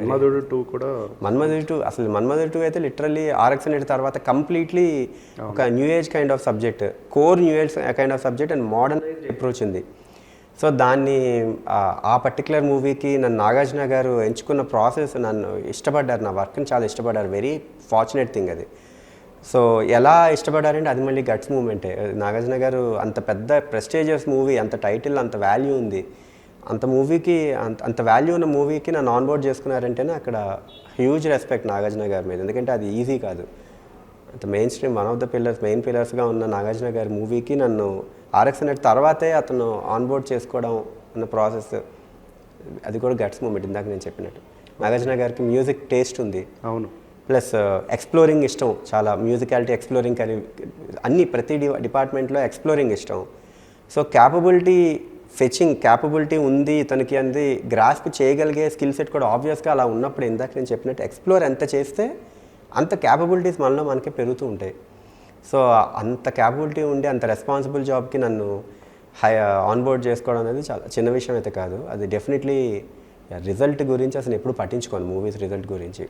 మన్మధుడు two కూడా Manmadhudu two అసలు Manmadhudu two అయితే లిటరల్లీ ఆర్ఎక్స్ అనేది తర్వాత కంప్లీట్లీ ఒక new age kind of subject core new age kind of subject and modernized approach ఉంది. సో దాన్ని ఆ- ఆ పర్టికులర్ మూవీకి నన్ను నాగార్జున గారు ఎంచుకున్న ప్రాసెస్ నన్ను ఇష్టపడ్డారు నా వర్క్ని చాలా ఇష్టపడ్డారు వెరీ ఫార్చునేట్ థింగ్ అది. సో ఎలా ఇష్టపడారంటే అది మళ్ళీ గట్స్ మూమెంటే నాగార్జున గారు అంత పెద్ద ప్రెస్టేజియస్ మూవీ అంత టైటిల్ అంత వాల్యూ ఉంది. అంత మూవీకి అంత అంత వాల్యూ ఉన్న మూవీకి నన్ను ఆన్ బోర్డ్ చేసుకున్నారంటేనే అక్కడ హ్యూజ్ రెస్పెక్ట్ నాగార్జున గారి మీద. ఎందుకంటే అది ఈజీ కాదు. అంత mainstream one of the pillars main పిల్లర్స్గా ఉన్న నాగార్జున గారి మూవీకి నన్ను ఆర్ఎక్స్ నెట్ తర్వాతే అతను ఆన్ బోర్డ్ చేసుకోవడం అన్న ప్రాసెస్ అది కూడా గట్స్ మూమెంట్ ఇందాక నేను చెప్పినట్టు. నాగార్జున గారికి మ్యూజిక్ టేస్ట్ ఉంది. అవును. ప్లస్ ఎక్స్ప్లోరింగ్ ఇష్టం. చాలా మ్యూజికాలిటీ ఎక్స్ప్లోరింగ్ కలి అన్ని ప్రతి డి డిపార్ట్మెంట్లో ఎక్స్ప్లోరింగ్ ఇష్టం. సో క్యాపబిలిటీ ఫెచింగ్ క్యాపబిలిటీ ఉంది తనకి అనేది గ్రాస్ప్ చేయగలిగే స్కిల్ సెట్ కూడా ఆబ్వియస్గా అలా ఉన్నప్పుడు ఇందాక నేను చెప్పినట్టు ఎక్స్ప్లోర్ ఎంత చేస్తే అంత క్యాపబిలిటీస్ మనలో మనకి పెరుగుతూ ఉంటాయి. సో అంత క్యాపబిలిటీ ఉండి అంత రెస్పాన్సిబుల్ జాబ్కి నన్ను హై ఆన్బోర్డ్ చేసుకోవడం అనేది చాలా చిన్న విషయం అయితే కాదు. అది డెఫినెట్లీ రిజల్ట్ గురించి అసలు ఎప్పుడు పట్టించుకోను మూవీస్ రిజల్ట్ గురించి.